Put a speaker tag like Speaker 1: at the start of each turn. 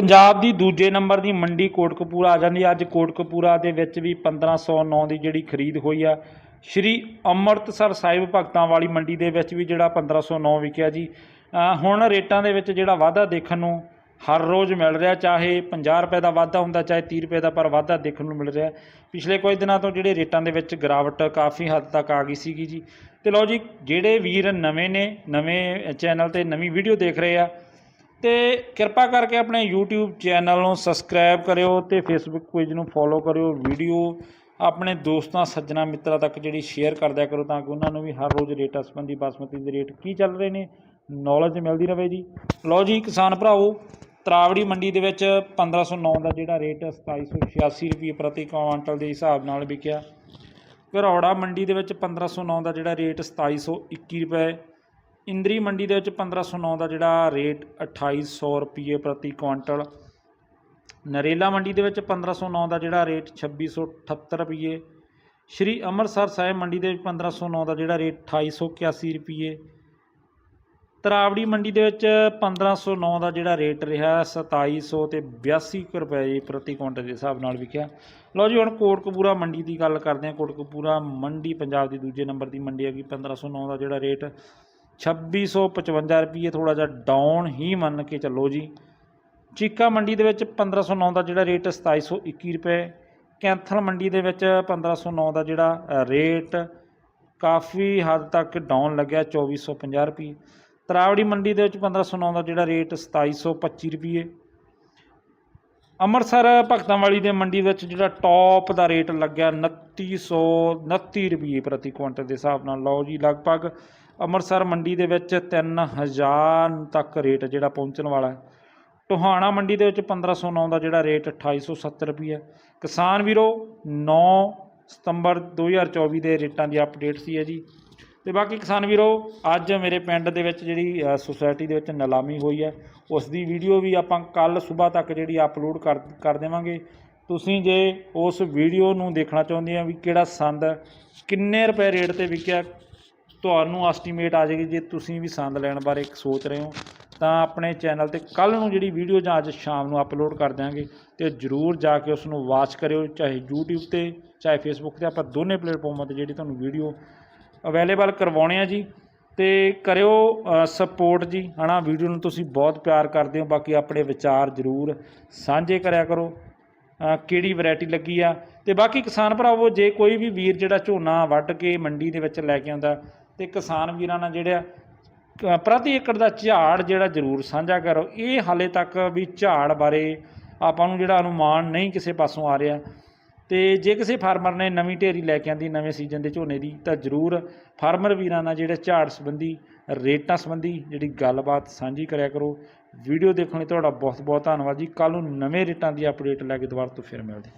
Speaker 1: ਪੰਜਾਬ ਦੀ ਦੂਜੇ ਨੰਬਰ ਦੀ ਮੰਡੀ ਕੋਟਕਪੂਰਾ ਆ ਜਾਂਦੀ ਅੱਜ ਕੋਟਕਪੂਰਾ ਦੇ ਵਿੱਚ ਵੀ 1509 ਦੀ ਜਿਹੜੀ ਖਰੀਦ ਹੋਈ ਆ, ਸ਼੍ਰੀ ਅੰਮ੍ਰਿਤਸਰ ਸਾਹਿਬ ਭਗਤਾਂ ਵਾਲੀ ਮੰਡੀ ਦੇ ਵਿੱਚ ਵੀ ਜਿਹੜਾ 1509 ਵਿਕਿਆ ਜੀ। ਹੁਣ ਰੇਟਾਂ ਦੇ ਵਿੱਚ ਜਿਹੜਾ ਵਾਧਾ ਦੇਖਣ ਨੂੰ ਹਰ ਰੋਜ਼ ਮਿਲ ਰਿਹਾ, ਚਾਹੇ 50 ਰੁਪਏ ਦਾ ਵਾਧਾ ਹੁੰਦਾ, ਚਾਹੇ 30 ਰੁਪਏ ਦਾ, ਪਰ ਵਾਧਾ ਦੇਖਣ ਨੂੰ ਮਿਲ ਰਿਹਾ। ਪਿਛਲੇ ਕੁਝ ਦਿਨਾਂ ਤੋਂ ਜਿਹੜੇ ਰੇਟਾਂ ਦੇ ਵਿੱਚ ਗਿਰਾਵਟ ਕਾਫੀ ਹੱਦ ਤੱਕ ਆ ਗਈ ਸੀਗੀ ਜੀ। ਤੇ ਲਓ ਜੀ, ਜਿਹੜੇ ਵੀਰ ਨਵੇਂ ਨੇ, ਨਵੇਂ ਚੈਨਲ ਤੇ ਨਵੀਂ ਵੀਡੀਓ ਦੇਖ ਰਹੇ ਆ ਤੇ ਕਿਰਪਾ ਕਰਕੇ ਆਪਣੇ YouTube ਚੈਨਲ ਨੂੰ ਸਬਸਕ੍ਰਾਈਬ ਕਰਿਓ ਤੇ Facebook ਪੇਜ ਨੂੰ ਫੋਲੋ ਕਰਿਓ। ਵੀਡੀਓ ਆਪਣੇ ਦੋਸਤਾਂ, ਸੱਜਣਾ ਮਿੱਤਰਾਂ ਤੱਕ ਜਿਹੜੀ ਸ਼ੇਅਰ ਕਰਦਿਆ ਕਰੋ ਤਾਂ ਕਿ ਉਹਨਾਂ ਨੂੰ ਵੀ ਹਰ ਰੋਜ਼ ਰੇਟਾਂ ਸੰਬੰਧੀ ਬਾਸਮਤੀ ਦੇ ਰੇਟ ਕੀ ਚੱਲ ਰਹੇ ਨੇ। ਨੌਲੇਜ ਮਿਲਦੀ ਰਹੇ ਜੀ। ਲਓ ਜੀ ਕਿਸਾਨ ਭਰਾਓ ਤਰਾਵੜੀ ਮੰਡੀ ਦੇ ਵਿੱਚ 1509 ਦਾ ਜਿਹੜਾ ਰੇਟ 2786 ਰੁਪਏ ਪ੍ਰਤੀ ਕੁਆਂਟਲ ਦੇ ਹਿਸਾਬ ਨਾਲ ਵਿਕਿਆ। ਘਰੌੜਾ ਮੰਡੀ ਦੇ ਵਿੱਚ 1509 ਦਾ ਜਿਹੜਾ ਰੇਟ 2721 ਰੁਪਏ। ਇੰਦਰੀ ਮੰਡੀ ਦੇ ਵਿੱਚ 1509 ਦਾ ਜਿਹੜਾ ਰੇਟ 2800 ਰੁਪਏ ਪ੍ਰਤੀ ਕੁਇੰਟਲ ਨਰੇਲਾ ਮੰਡੀ ਦੇ ਵਿੱਚ 1509 ਦਾ ਜਿਹੜਾ ਰੇਟ 2678 ਰੁਪਏ, ਸ਼੍ਰੀ ਅੰਮ੍ਰਿਤਸਰ ਸਾਹਿਬ ਮੰਡੀ ਦੇ ਵਿੱਚ 1509 ਦਾ ਜਿਹੜਾ ਰੇਟ 2881 ਰੁਪਏ, ਤਰਾਵੜੀ ਮੰਡੀ ਦੇ ਵਿੱਚ 1509 ਦਾ ਜਿਹੜਾ ਰੇਟ ਰਿਹਾ 2700 ਤੇ 82 ਕੁ ਰੁਪਏ ਪ੍ਰਤੀ ਕੁਇੰਟਲ ਦੇ ਹਿਸਾਬ ਨਾਲ ਵਿਕਿਆ। ਲਓ ਜੀ, ਹੁਣ ਕੋਟਕਪੂਰਾ ਮੰਡੀ ਦੀ ਗੱਲ ਕਰਦੇ ਹਾਂ। ਕੋਟਕਪੂਰਾ ਮੰਡੀ, ਪੰਜਾਬ ਦੀ ਦੂਜੇ ਨੰਬਰ ਦੀ ਮੰਡੀ ਹੈਗੀ 1509 ਦਾ ਜਿਹੜਾ ਰੇਟ 2655 ਰੁਪਏ ਥੋੜਾ ਜਿਹਾ ਡਾਊਨ ਹੀ ਮੰਨ ਕੇ ਚੱਲੋ ਜੀ। ਚੀਕਾ ਮੰਡੀ ਦੇ ਵਿੱਚ 1509 ਦਾ ਜਿਹੜਾ ਰੇਟ 2721 ਰੁਪਏ, ਕੈਂਥਲ ਮੰਡੀ ਦੇ ਵਿੱਚ 1509 ਦਾ ਜਿਹੜਾ ਰੇਟ ਕਾਫੀ ਹੱਦ ਤੱਕ ਡਾਊਨ ਲੱਗਿਆ 2450 ਰੁਪਏ ਤਰਾਵੜੀ ਮੰਡੀ ਦੇ ਵਿੱਚ 1509 ਦਾ ਜਿਹੜਾ ਰੇਟ 2725 ਰੁਪਏ ਅੰਮ੍ਰਿਤਸਰ ਭਗਤਾਂ ਵਾਲੀ ਦੇ ਮੰਡੀ ਵਿੱਚ ਜਿਹੜਾ ਟੌਪ ਦਾ ਰੇਟ ਲੱਗਿਆ 2929 ਰੁਪਏ ਪ੍ਰਤੀ ਕੁਇੰਟਲ ਦੇ ਹਿਸਾਬ ਨਾਲ। ਲਓ ਜੀ, ਲਗਭਗ ਅੰਮ੍ਰਿਤਸਰ ਮੰਡੀ ਦੇ ਵਿੱਚ 3000 ਤੱਕ ਰੇਟ ਜਿਹੜਾ ਪਹੁੰਚਣ ਵਾਲਾ ਹੈ। ਟੋਹਾਣਾ ਮੰਡੀ ਦੇ ਵਿੱਚ 1509 ਦਾ ਜਿਹੜਾ ਰੇਟ 2870 ਰੁਪਏ ਹੈ। ਕਿਸਾਨ ਵੀਰੋ 9 ਸਤੰਬਰ 2024 ਦੇ ਰੇਟਾਂ ਦੀ ਅਪਡੇਟ ਸੀ ਹੈ ਜੀ। ਤੇ ਬਾਕੀ ਕਿਸਾਨ ਵੀਰੋ, ਅੱਜ ਮੇਰੇ ਪਿੰਡ ਦੇ ਵਿੱਚ ਜਿਹੜੀ ਸੁਸਾਇਟੀ ਦੇ ਵਿੱਚ ਨਿਲਾਮੀ ਹੋਈ ਹੈ, ਉਸ ਦੀ ਵੀਡੀਓ ਵੀ ਆਪਾਂ ਕੱਲ ਸਵੇਰ ਤੱਕ ਜਿਹੜੀ ਅਪਲੋਡ ਕਰ ਕਰ ਦੇਵਾਂਗੇ। ਤੁਸੀਂ ਜੇ ਉਸ ਵੀਡੀਓ ਨੂੰ ਦੇਖਣਾ ਚਾਹੁੰਦੇ ਆ ਵੀ ਕਿਹੜਾ ਸੰਦ, ਕਿੰਨੇ ਰੁਪਏ ਰੇਟ ਤੇ ਵਿਕਿਆ, ਤੁਹਾਨੂੰ ਐਸਟੀਮੇਟ ਆ ਜਾਏਗੀ ਜੇ ਤੁਸੀਂ ਵੀ ਸੰਦ ਲੈਣ ਬਾਰੇ ਸੋਚ ਰਹੇ ਹੋ, ਤਾਂ ਆਪਣੇ ਚੈਨਲ ਤੇ ਕੱਲ ਨੂੰ ਜਿਹੜੀ ਵੀਡੀਓ ਜਾਂ ਅੱਜ ਸ਼ਾਮ ਨੂੰ ਅਪਲੋਡ ਕਰ ਦਿਆਂਗੇ ਤੇ ਜਰੂਰ ਜਾ ਕੇ ਉਸ ਨੂੰ ਵਾਚ ਕਰਿਓ, ਚਾਹੇ YouTube ਤੇ, ਚਾਹੇ Facebook ਤੇ, ਆਪਾਂ ਦੋਨੇ ਪਲੇਟਫਾਰਮਾਂ ਤੇ ਜਿਹੜੀ ਤੁਹਾਨੂੰ ਵੀਡੀਓ ਅਵੇਲੇਬਲ ਕਰਵਾਉਣੇ ਆ ਜੀ। ਤੇ ਕਰਿਓ ਸਪੋਰਟ ਜੀ। ਹਨਾ, ਵੀਡੀਓ ਨੂੰ ਤੁਸੀਂ ਬਹੁਤ ਪਿਆਰ ਕਰਦੇ ਹੋ। ਬਾਕੀ ਆਪਣੇ ਵਿਚਾਰ ਜਰੂਰ ਸਾਂਝੇ ਕਰਿਆ ਕਰੋ। ਕਿਹੜੀ ਵੈਰਾਈਟੀ ਲੱਗੀ ਆ। ਤੇ ਬਾਕੀ ਕਿਸਾਨ ਭਰਾਵੋ, ਜੇ ਕੋਈ ਵੀ ਵੀਰ ਜਿਹੜਾ ਝੋਨਾ ਵੱਢ ਕੇ ਮੰਡੀ ਦੇ ਵਿੱਚ ਲੈ ਕੇ ਆਉਂਦਾ, ਤੇ ਕਿਸਾਨ ਵੀਰਾਂ ਨਾਲ ਜਿਹੜਾ ਕ- ਪ੍ਰਤੀ ਏਕੜ ਦਾ ਝਾੜ ਜਿਹੜਾ ਜ਼ਰੂਰ ਸਾਂਝਾ ਕਰੋ। ਇਹ ਹਾਲੇ ਤੱਕ ਵੀ ਝਾੜ ਬਾਰੇ ਆਪਾਂ ਨੂੰ ਜਿਹੜਾ ਅਨੁਮਾਨ ਨਹੀਂ ਕਿਸੇ ਪਾਸੋਂ ਆ ਰਿਹਾ। ਤੇ ਜੇ ਕਿਸੇ ਫਾਰਮਰ ਨੇ ਨਵੀਂ ਢੇਰੀ ਲੈ ਕੇ ਆਂਦੀ, ਨਵੇਂ ਸੀਜ਼ਨ ਦੇ ਝੋਨੇ ਦੀ, ਤਾਂ ਜ਼ਰੂਰ ਫਾਰਮਰ ਵੀਰਾਂ ਨਾਲ ਜਿਹੜੇ ਝਾੜ ਸੰਬੰਧੀ, ਰੇਟਾਂ ਸੰਬੰਧੀ ਜਿਹੜੀ ਗੱਲਬਾਤ ਸਾਂਝੀ ਕਰਿਆ ਕਰੋ। ਵੀਡੀਓ ਦੇਖਣ ਲਈ ਤੁਹਾਡਾ ਬਹੁਤ ਬਹੁਤ ਧੰਨਵਾਦ ਜੀ। ਕੱਲ ਨੂੰ ਨਵੇਂ ਰੇਟਾਂ ਦੀ ਅਪਡੇਟ ਲੈ ਕੇ ਦੁਬਾਰਾ ਤੋਂ ਫਿਰ ਮਿਲਦੇ